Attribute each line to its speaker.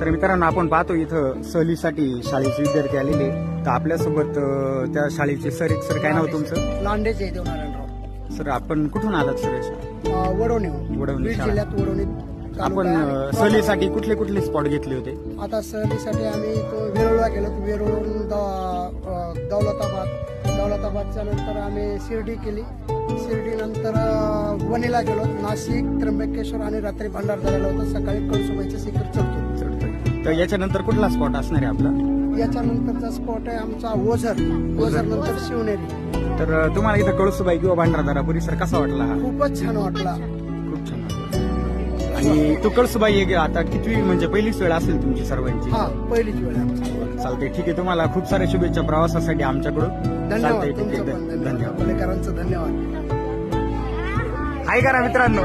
Speaker 1: तर मित्रांनो आपण पाहतो इथं सहलीसाठी शाळेचे विद्यार्थी आलेले तर आपल्यासोबत अं, त्या शाळेचे सर एक सर काय नाव तुमचं?
Speaker 2: लांडेचे आहे देवनारायणराव
Speaker 1: सर आपण कुठून आलात सर?
Speaker 2: अं, वडवणी
Speaker 1: वडवणी
Speaker 2: बीड
Speaker 1: शाळा.
Speaker 2: जिल्ह्यात वडवणी
Speaker 1: आपण
Speaker 2: तालुका
Speaker 1: अं,
Speaker 2: आहे.
Speaker 1: सहलीसाठी कुठले कुठले स्पॉट घेतले होते?
Speaker 2: आता सहलीसाठी आम्ही तो वेरूळला गेलो. तो वेरूळहून द- अं, दौलताबाद. दौलताबादच्या नंतर आम्ही शिर्डी केली. शिर्डी नंतर अं, वणीला गेलो. नाशिक त्र्यंबकेश्वर आणि रात्री भंडारदऱ्याला होतं. सकाळी कळसुबाईच्या शिखर चढतो.
Speaker 1: तर याच्यानंतर कुठला स्पॉट असणार आहे आपला?
Speaker 2: याच्यानंतरचा स्पॉट आहे आमचा ओझर. ओझर. नंतर शिवनेरी.
Speaker 1: तर अं, तुम्हाला इथं कळसुबाई किंवा भांडारदारा परिसर कसा वाटला हा?
Speaker 2: खूपच छान वाटला.
Speaker 1: खूप छान वाटला. आणि तो कळसुबाई एक आता कितवी म्हणजे पहिलीच वेळ असेल तुमची सर्वांची?
Speaker 2: हा पहिलीच वेळ आहे आमची.
Speaker 1: चालते ठीक आहे. तुम्हाला खूप साऱ्या शुभेच्छा प्रवासासाठी आमच्याकडून.
Speaker 2: धन्यवाद.
Speaker 1: चालतंय, ठीक
Speaker 2: तुमचं
Speaker 1: आहे
Speaker 2: पण
Speaker 1: धन्यवाद.
Speaker 2: धन्यवाद. पुणेकरांचं धन्यवाद.
Speaker 1: हाय करा मित्रांनो.